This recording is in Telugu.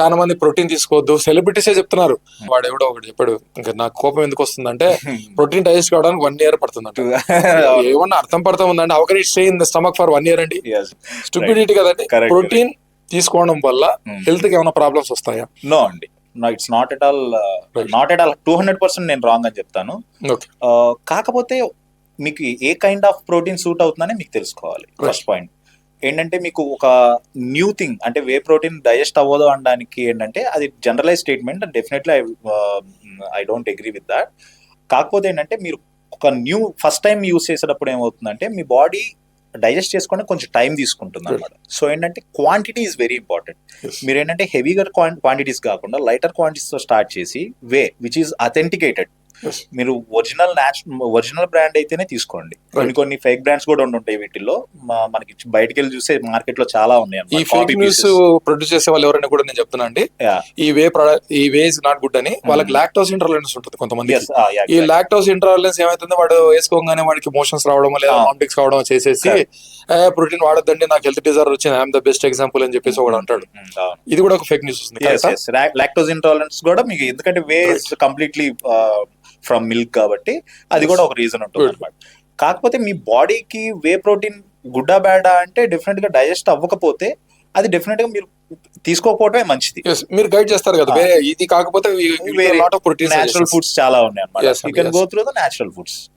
చాలా మంది ప్రోటీన్ తీసుకోవద్దు. సెలబ్రిటీసే చెప్తున్నారు. వాడు ఎవడో ఒకటి చెప్పాడు ఇంకా నాకు కోపం ఎందుకు వస్తుందంటే ప్రోటీన్ డైజెస్ట్ కావడానికి వన్ ఇయర్ పడుతుందంట. ఏమన్నా అర్థం పడతా ఉందండి? It stay in the stomach for one year అండి? స్టూపిడిటీ కదండి. ప్రోటీన్ తీసుకోవడం వల్ల Hmm. హెల్త్కి ఏమైనా ప్రాబ్లమ్స్ వస్తాయా? నో అండి. No it's not at all. Not at all two hundred percent నేను రాంగ్ అని చెప్తాను. Uh, కాకపోతే మీకు ఏ కైండ్ ఆఫ్ ప్రోటీన్ సూట్ అవుతుందని మీకు తెలుసుకోవాలి. ఫస్ట్ పాయింట్ ఏంటంటే మీకు ఒక న్యూ థింగ్ అంటే వే ప్రోటీన్ డైజెస్ట్ అవ్వదు అనడానికి ఏంటంటే అది generalize statement definitely I I don't agree with that కాకపోతే ఏంటంటే మీరు ఒక న్యూ ఫస్ట్ టైం యూస్ చేసేటప్పుడు ఏమవుతుందంటే మీ బాడీ డైజెస్ట్ చేసుకోవడానికి కొంచెం టైం తీసుకుంటుంది అనమాట సో ఏంటంటే క్వాంటిటీ ఈజ్ వెరీ ఇంపార్టెంట్ మీరు ఏంటంటే హెవీగా క్వాంటిటీస్ కాకుండా లైటర్ క్వాంటిటీస్తో స్టార్ట్ చేసి వే విచ్ ఈస్ అథెంటికేటెడ్. మీరు ఒరిజినల్ ఒరిజినల్ బ్రాండ్ అయితేనే తీసుకోండి. కొన్ని కొన్ని ఫేక్ బ్రాండ్స్ కూడా ఉంటుంటాయి వీటిల్లో. మనకి బయటికి వెళ్ళి చూస్తే మార్కెట్లో చాలా ఉన్నాయి ఈ ఫేక్ న్యూస్ ప్రొడ్యూస్ చేసే వాళ్ళు ఎవరైనా కూడా నేను చెప్తున్నా అండి. ఈ వే ప్రొడక్ట్ ఈ వే ఇస్ నాట్ గుడ్ అని వాళ్ళకి Hmm. లాక్టోస్ ఇంటర్లెన్స్ ఉంటుంది కొంతమంది ఈ లాక్టోస్ ఇంటర్లెన్స్ ఏమైతుంది వాడు వేసుకోగానే వాడికి మోషన్స్ రావడం లేదా Ah. వామిటింగ్స్ రావడం చేసేసి ప్రోటీన్ వాడొద్దండి నాకు హెల్త్ డిజార్డర్ వచ్చింది ఐఎమ్ ద బెస్ట్ ఎగ్జాంపుల్ అని చెప్పేసి ఒకడు అంటాడు. ఇది కూడా ఒక ఫేక్ న్యూస్ వస్తుంది లాక్టోస్ ఇంటాలరెన్స్ కూడా మీకు ఎందుకంటే వే కంప్లీట్లీ ఫ్రమ్ మిల్క్ కాబట్టి అది కూడా ఒక రీజన్ ఉంటుంది. అనమాట కాకపోతే మీ బాడీకి వే ప్రోటీన్ గుడ్డా బ్యాడా అంటే డెఫినెట్గా డైజెస్ట్ అవ్వకపోతే అది డెఫినెట్గా మీరు తీసుకోకపోవడమే మంచిది. Yes, మీరు గైడ్ చేస్తారు కదా. Ah. వే ఇది కాకపోతే వేరే ఆఫ్ ప్రోటీన్ నేచురల్ ఫుడ్స్ చాలా ఉన్నాయి అనమాట you can. Go through the natural foods